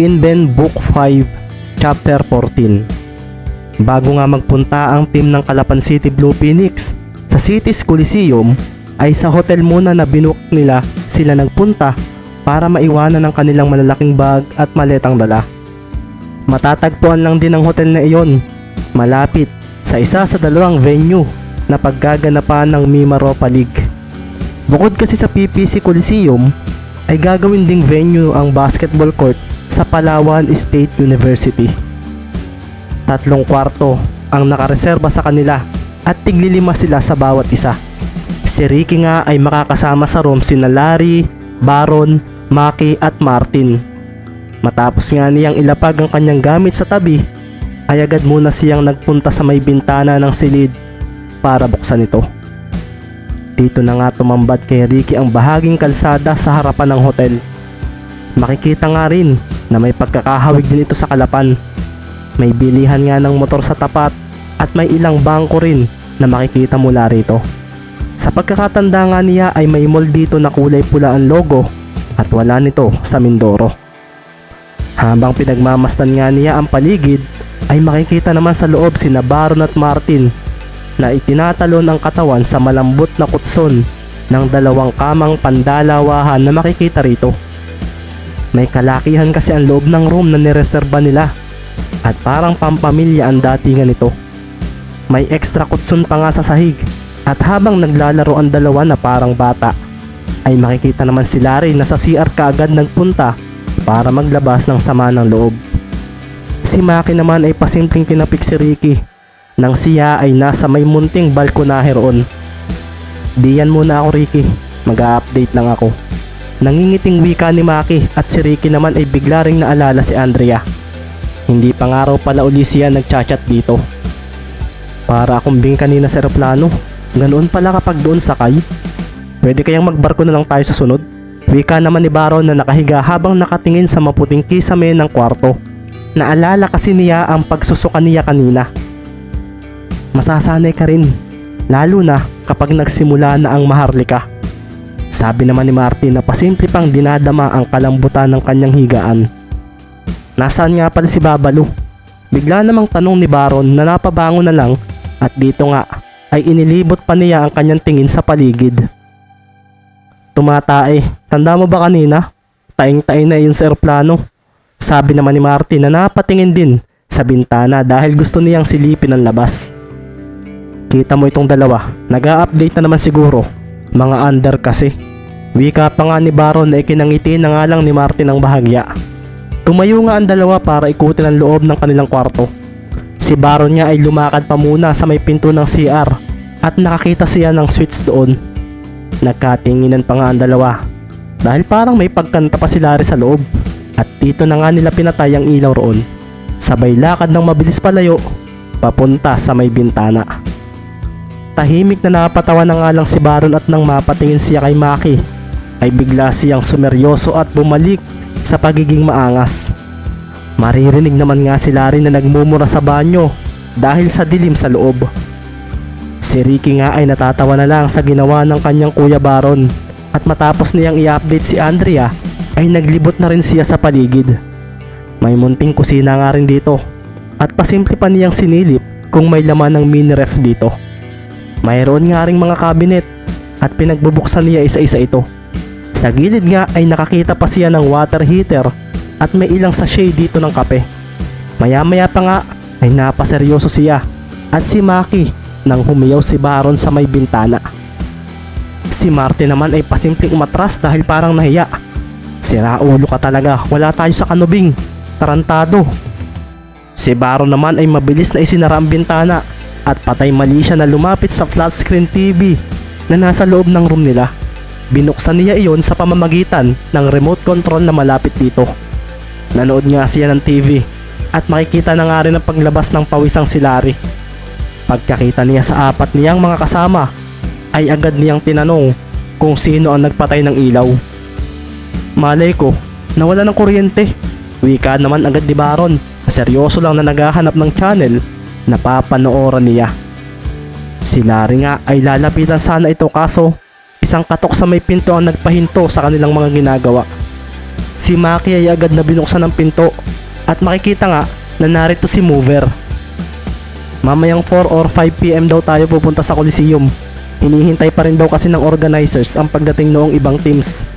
Kinben Book 5 Chapter 14 Bago nga magpunta ang team ng Calapan City Blue Phoenix sa City's Coliseum ay sa hotel muna na binook nila sila nagpunta para maiwanan ang kanilang malalaking bag at maletang dala. Matatagpuan lang din ang hotel na iyon malapit sa isa sa dalawang venue na paggaganapan ng Mimaropa League. Bukod kasi sa PPC Coliseum, ay gagawin ding venue ang basketball court sa Palawan State University. Tatlong kwarto ang nakareserba sa kanila at tiglilima sila sa bawat isa. Si Ricky nga ay makakasama sa room sina Larry, Baron, Maki at Martin. Matapos nga niyang ilapag ang kanyang gamit sa tabi, ay agad muna siyang nagpunta sa may bintana ng silid para buksan ito. Dito na nga tumambad kay Ricky ang bahaging kalsada sa harapan ng hotel. Makikita nga rin na may pagkakahawig din ito sa kalapan. May bilihan nga ng motor sa tapat at may ilang bangko rin na makikita mula rito. Sa pagkakatanda nga niya ay may mall dito na kulay pula ang logo at wala nito sa Mindoro. Habang pinagmamastan nga niya ang paligid ay makikita naman sa loob sina Baron at Martin na itinatalon ang katawan sa malambot na kutson ng dalawang kamang pandalawahan na makikita rito. May kalakihan kasi ang loob ng room na nireserba nila at parang pampamilya ang datingan nito. May extra kutson pa nga sa sahig at habang naglalaro ang dalawa na parang bata ay makikita naman si Larry na sa CR kaagad nagpunta para maglabas ng sama ng loob. Si Maki naman ay pasimpleng kinapik si Ricky nang siya ay nasa may munting balkonahe roon. Diyan muna ako Ricky, mag-update lang ako. Nangingiting wika ni Maki at si Ricky naman ay bigla ring naalala si Andrea. Hindi pa nga raw pala uli siya nagchat-chat dito. Para akong bing kanina sa aeroplano, ganoon pala kapag doon sakay. Pwede kayang magbarko na lang tayo sa sunod? Wika naman ni Baron na nakahiga habang nakatingin sa maputing kisame ng kwarto. Naalala kasi niya ang pagsusuka niya kanina masasanay ka rin. Lalo na kapag nagsimula na ang maharlika. Sabi naman ni Martin na pasimple pang dinadama ang kalambutan ng kanyang higaan. Nasaan nga pala si Babalo? Bigla namang tanong ni Baron na napabango na lang at dito nga ay inilibot pa niya ang kanyang tingin sa paligid. Tumatae, tanda mo ba kanina? Taing-taing na yun sa. Sabi naman ni Martin na napatingin din sa bintana dahil gusto niyang silipin ang labas. Kita mo itong dalawa, nag update na naman siguro. Mga under kasi. Wika pa nga ni Baron na ikinangiti na nga lang ni Martin ang bahagya. Tumayo nga ang dalawa para ikutin ang loob ng kanilang kwarto. Si Baron niya ay lumakad pa muna sa may pinto ng CR at nakakita siya ng switch doon. Nagkatinginan pa nga ang dalawa dahil parang may pagkanta pa si Larry sa loob at dito na nga nila pinatay ang ilaw roon. Sabay lakad ng mabilis palayo papunta sa may bintana. Tahimik na napatawa na nga lang si Baron at nang mapatingin siya kay Maki ay bigla siyang sumeryoso at bumalik sa pagiging maangas. Maririnig naman nga si Larry na nagmumura sa banyo dahil sa dilim sa loob. Si Ricky nga ay natatawa na lang sa ginawa ng kanyang kuya Baron at matapos niyang i-update si Andrea ay naglibot na rin siya sa paligid. May munting kusina nga rin dito at pasimple pa niyang sinilip kung may laman ng mini ref dito. Mayroon nga ring mga cabinet at pinagbubuksan niya isa-isa ito. Sa gilid nga ay nakakita pa siya ng water heater at may ilang sachet dito ng kape. Maya maya pa nga ay napaseryoso siya at si Maki nang humiyaw si Baron sa may bintana. Si Martin naman ay pasimpleng umatras dahil parang nahiya. Sira ulo ka talaga, wala tayo sa kanubing. Tarantado. Si Baron naman ay mabilis na isinara ang bintana at patay mali siya na lumapit sa flat screen TV na nasa loob ng room nila. Binuksan niya iyon sa pamamagitan ng remote control na malapit dito. Nanood nga siya ng TV at makikita na nga rin ang paglabas ng pawisang si Larry. Pagkakita niya sa apat niyang mga kasama ay agad niyang tinanong kung sino ang nagpatay ng ilaw. Malay ko, nawala ng kuryente. Wika naman agad ni Baron. Seryoso lang na naghahanap ng channel na papanooran niya. Si Larry nga ay lalapitan sana ito kaso isang katok sa may pinto ang nagpahinto sa kanilang mga ginagawa. Si Maki ay agad na binuksan ang pinto at makikita nga na narito si Mover. Mamayang 4 or 5 PM daw tayo pupunta sa Coliseum. Hinihintay pa rin daw kasi ng organizers ang pagdating noong ibang teams.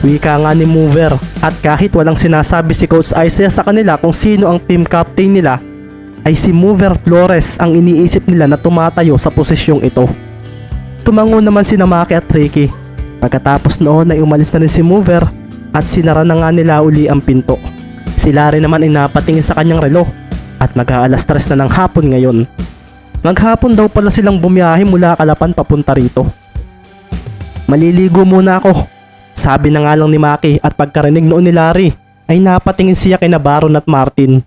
Wika nga ni Mover at kahit walang sinasabi si Coach Isaiah sa kanila kung sino ang team captain nila ay si Mover Flores ang iniisip nila na tumatayo sa posisyong ito. Tumango naman si Namaki at Ricky. Pagkatapos noon ay umalis na rin si Mover at sinara na nga nila uli ang pinto. Si Larry naman ay napatingin sa kanyang relo at mag-aalas tres na ng hapon ngayon. Maghapon daw pala silang bumiyahe mula Kalapan papunta rito. Maliligo muna ako. Sabi na nga lang ni Maki at pagkarinig noon ni Larry ay napatingin siya kay Nabaron at Martin.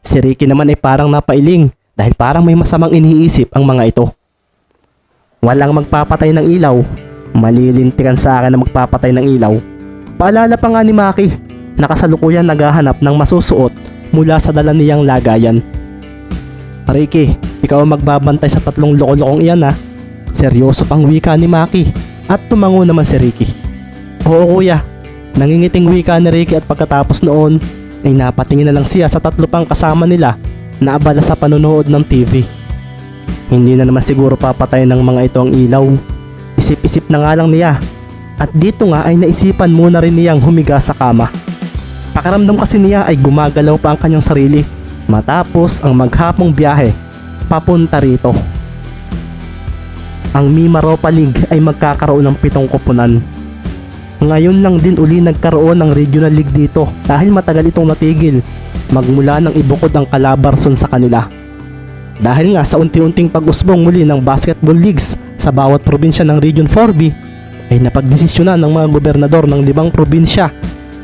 Si Ricky naman ay parang napailing dahil parang may masamang iniisip ang mga ito. Walang magpapatay ng ilaw. Malilintikan sa akin na magpapatay ng ilaw. Paalala pa nga ni Maki na kasalukuyan naghahanap ng masusuot mula sa dala niyang lagayan. Ricky, ikaw ang magbabantay sa tatlong loko-lokong iyan ha. Seryoso pang wika ni Maki at tumango naman si Ricky. Oo kuya, nangingiting wika ni Ricky at pagkatapos noon ay napatingin na lang siya sa tatlo pang kasama nila na abala sa panonood ng TV. Hindi na naman siguro papatay ng mga ito ang ilaw. Isip-isip na nga lang niya. At dito nga ay naisipan muna rin niyang humiga sa kama. Pakiramdam kasi niya ay gumagalaw pa ang kanyang sarili matapos ang maghapong biyahe papunta rito. Ang Mimaropa League ay magkakaroon ng pitong koponan. Ngayon lang din uli nagkaroon ng regional league dito dahil matagal itong natigil magmula nang ibukod ang Calabarzon sa kanila. Dahil nga sa unti-unting pag-usbong muli ng basketball leagues sa bawat probinsya ng Region 4B ay napagdesisyonan ng mga gobernador ng limang probinsya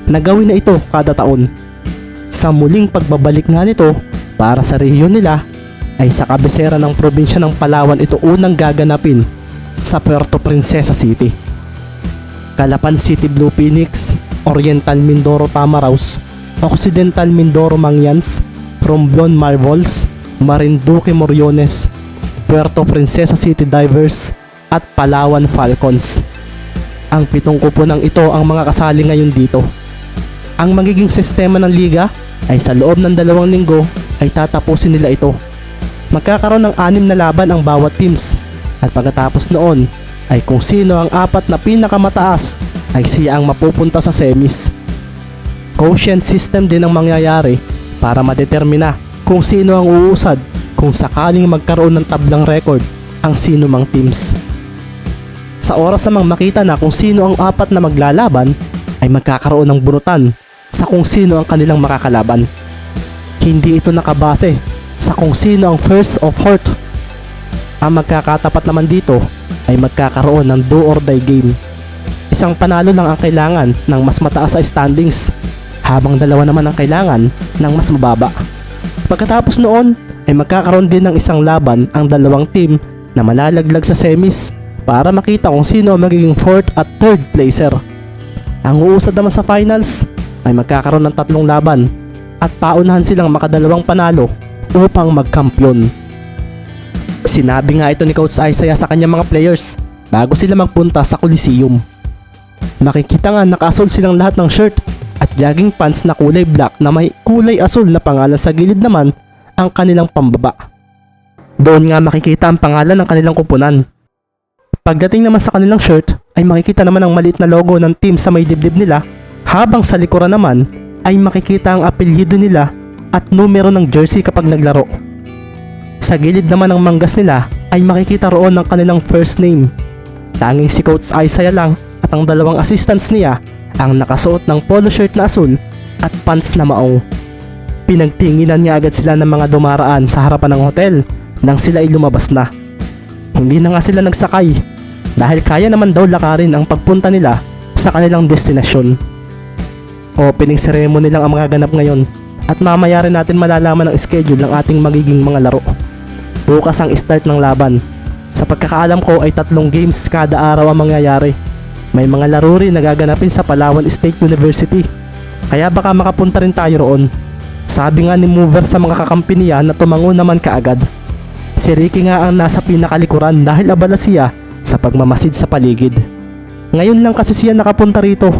na gawin na ito kada taon. Sa muling pagbabalik nga nito para sa rehiyon nila ay sa kabisera ng probinsya ng Palawan ito unang gaganapin sa Puerto Princesa City. Calapan City Blue Phoenix, Oriental Mindoro Tamaraws, Occidental Mindoro Mangyans, Romblon Marvels, Marinduque Moriones, Puerto Princesa City Divers at Palawan Falcons. Ang pitong kuponang ito ang mga kasali ngayon dito. Ang magiging sistema ng liga ay sa loob ng dalawang linggo ay tatapusin nila ito. Magkakaroon ng anim na laban ang bawat teams at pagkatapos noon ay kung sino ang apat na pinakamataas ay siya ang mapupunta sa semis. Quotient system din ang mangyayari para madetermina kung sino ang uusad kung sakaling magkaroon ng tablang record ang sino mang teams. Sa oras namang makita na kung sino ang apat na maglalaban ay magkakaroon ng bunutan sa kung sino ang kanilang makakalaban. Hindi ito nakabase sa kung sino ang first of heart. Ang magkakatapat naman dito ay magkakaroon ng do or die game. Isang panalo lang ang kailangan ng mas mataas sa standings habang dalawa naman ang kailangan ng mas mababa. Pagkatapos noon ay magkakaroon din ng isang laban ang dalawang team na malalaglag sa semis para makita kung sino ang magiging fourth at third placer. Ang uusad naman sa finals ay magkakaroon ng tatlong laban at paunahan silang makadalawang panalo upang magkampyon. Sinabi nga ito ni Coach Isaiah sa kanyang mga players bago sila magpunta sa Coliseum. Makikita nga nakasol silang lahat ng shirt at jogging pants na kulay black na may kulay asul na pangalan sa gilid naman ang kanilang pambaba. Doon nga makikita ang pangalan ng kanilang kupunan. Pagdating naman sa kanilang shirt ay makikita naman ang maliit na logo ng team sa may dibdib nila habang sa likuran naman ay makikita ang apelyido nila at numero ng jersey kapag naglaro. Sa gilid naman ng manggas nila ay makikita roon ang kanilang first name. Tanging si Coach Isaiah lang at ang dalawang assistants niya ang nakasuot ng polo shirt na asul at pants na maong. Pinagtinginan niya agad sila ng mga dumaraan sa harapan ng hotel nang sila ay lumabas na. Hindi na nga sila nagsakay dahil kaya naman daw lakarin ang pagpunta nila sa kanilang destinasyon. Opening ceremony lang ang mga ganap ngayon at mamaya rin natin malalaman ang schedule ng ating magiging mga laro. Bukas ang start ng laban. Sa pagkakaalam ko ay tatlong games kada araw ang mangyayari. May mga laro rin nagaganapin sa Palawan State University. Kaya baka makapunta rin tayo roon. Sabi nga ni Mover sa mga kakampi niya na tumango naman kaagad. Si Ricky nga ang nasa pinakalikuran dahil abala siya sa pagmamasid sa paligid. Ngayon lang kasi siya nakapunta rito.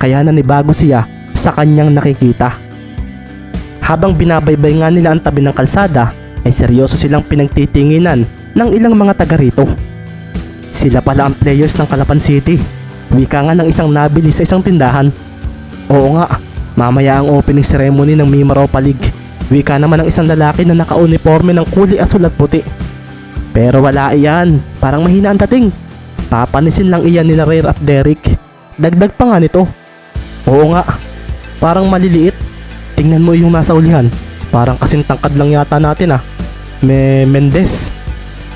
Kaya nanibago siya sa kanyang nakikita. Habang binabaybay nga nila ang tabi ng kalsada, ay seryoso silang pinagtitinginan ng ilang mga taga rito. Sila pala ang players ng Calapan City. Wika nga ng isang nabili sa isang tindahan. Oo nga, mamaya ang opening ceremony ng Mimaropa League. Wika naman ng isang lalaki na naka-uniforme ng kulay asul at puti. Pero wala iyan, parang mahina ang dating. Papanisin lang iyan nila Rare at Derek. Dagdag pa nga nito. Oo nga, parang maliliit. Tingnan mo yung nasa ulihan. Parang kasing tangkad lang yata natin ah. Me Mendes.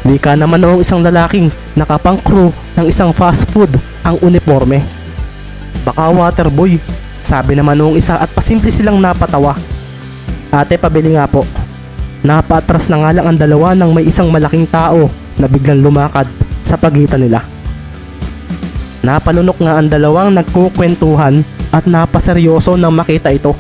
Wika naman noong isang lalaking nakapang crew ng isang fast food ang uniforme. Baka waterboy, sabi naman noong isa at pasimple silang napatawa. Ate pabili nga po. Napatras na nga lang ang dalawa ng may isang malaking tao na biglang lumakad sa pagitan nila. Napalunok nga ang dalawang nagkukwentuhan at napaseryoso nang makita ito.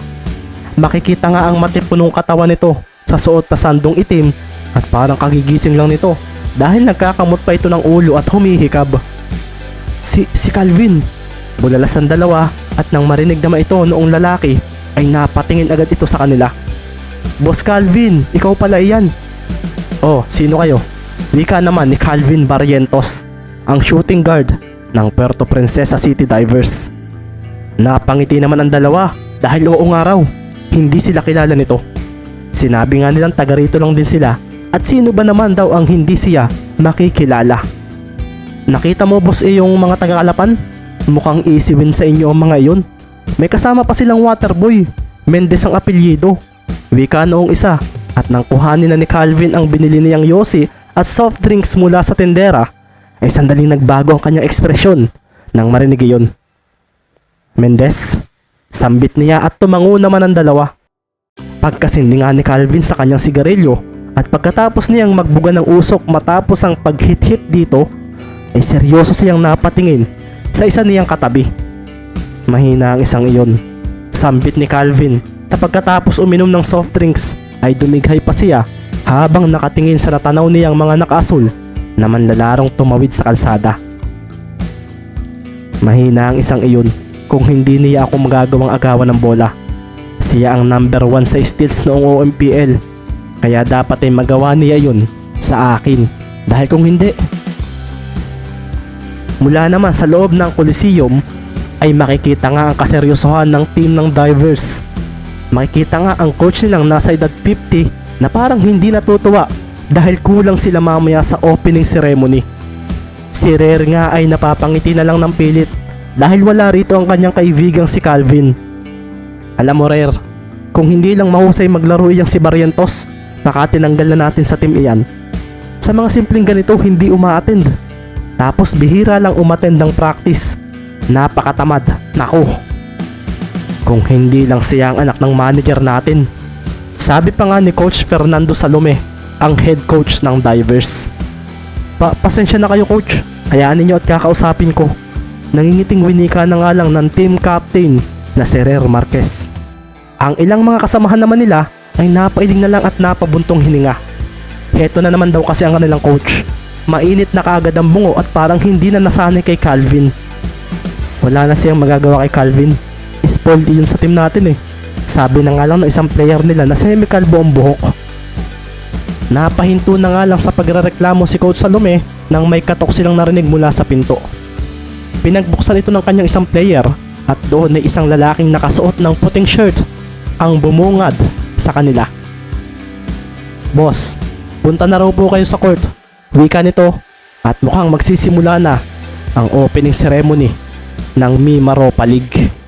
Makikita nga ang matipunong katawan nito sa suot na sandong itim at parang kagigising lang nito dahil nagkakamot pa ito ng ulo at humihikab. Si, si Calvin! Bulalas ang dalawa at nang marinig naman ito noong lalaki ay napatingin agad ito sa kanila. Boss Calvin, ikaw pala iyan. Oh, sino kayo? Wika naman ni Calvin Barrientos, ang shooting guard ng Puerto Princesa City Divers. Napangiti naman ang dalawa dahil oo nga raw, hindi sila kilala nito. Sinabi nga nilang taga rito lang din sila at sino ba naman daw ang hindi siya makikilala. Nakita mo boss eh yung mga taga-Kalapan? Mukhang easy win sa inyo ang mga iyon. May kasama pa silang waterboy. Mendes ang apelyido. Wika noong isa at nang kuhanin na ni Calvin ang binili niyang yosi at soft drinks mula sa tendera ay sandaling nagbago ang kanyang ekspresyon nang marinig iyon. Mendes, sambit niya at tumango naman ang dalawa. Pagkasindi ni Calvin sa kanyang sigarilyo at pagkatapos niyang magbuga ng usok matapos ang paghit-hit dito ay seryoso siyang napatingin sa isa niyang katabi. Mahina ang isang iyon. Sambit ni Calvin na pagkatapos uminom ng soft drinks ay dumighay pa siya habang nakatingin sa natanaw niyang mga nakaasul na manlalarong tumawid sa kalsada. Mahina ang isang iyon kung hindi niya ako magagawang agawan ng bola. Siya ang number one sa steals noong OMPL kaya dapat ay magawa niya yun sa akin dahil kung hindi Mula naman sa loob ng Coliseum ay makikita nga ang kaseryosohan ng team ng divers. Makikita nga ang coach nilang nasa edad 50 na parang hindi natutuwa dahil kulang sila mamaya sa opening ceremony. Si Rare nga ay napapangiti na lang ng pilit dahil wala rito ang kanyang kaibigang si Calvin. Alam mo Rare, kung hindi lang mahusay maglaro iyang si Barrientos, baka tinanggal na natin sa team iyan. Sa mga simpleng ganito hindi umaattend. Tapos bihira lang umattend ng practice. Napakatamad. Nako. Kung hindi lang siya ang anak ng manager natin. Sabi pa nga ni Coach Fernando Salome, ang head coach ng Divers. Pa pasensya na kayo coach. Hayaan ninyo at kakausapin ko. Nangingiting winika na nga lang ng team captain na si Rere Marquez. Ang ilang mga kasamahan naman nila ay napailing na lang at napabuntong hininga. Heto na naman daw kasi ang kanilang coach. Mainit na kaagad ang bungo at parang hindi na nasanay kay Calvin. Wala na siyang magagawa kay Calvin. Spoiled yun sa team natin eh. Sabi na nga lang ng isang player nila na semi-kalbo ang buhok. Napahinto na nga lang sa pagrereklamo si Coach Salome nang may katok silang narinig mula sa pinto. Pinagbuksan ito ng kanyang isang player at doon ay isang lalaking nakasuot ng puting shirt ang bumungad sa kanila. Boss, punta na raw po kayo sa court. Wika nito at mukhang magsisimula na ang opening ceremony ng Mimaropa League.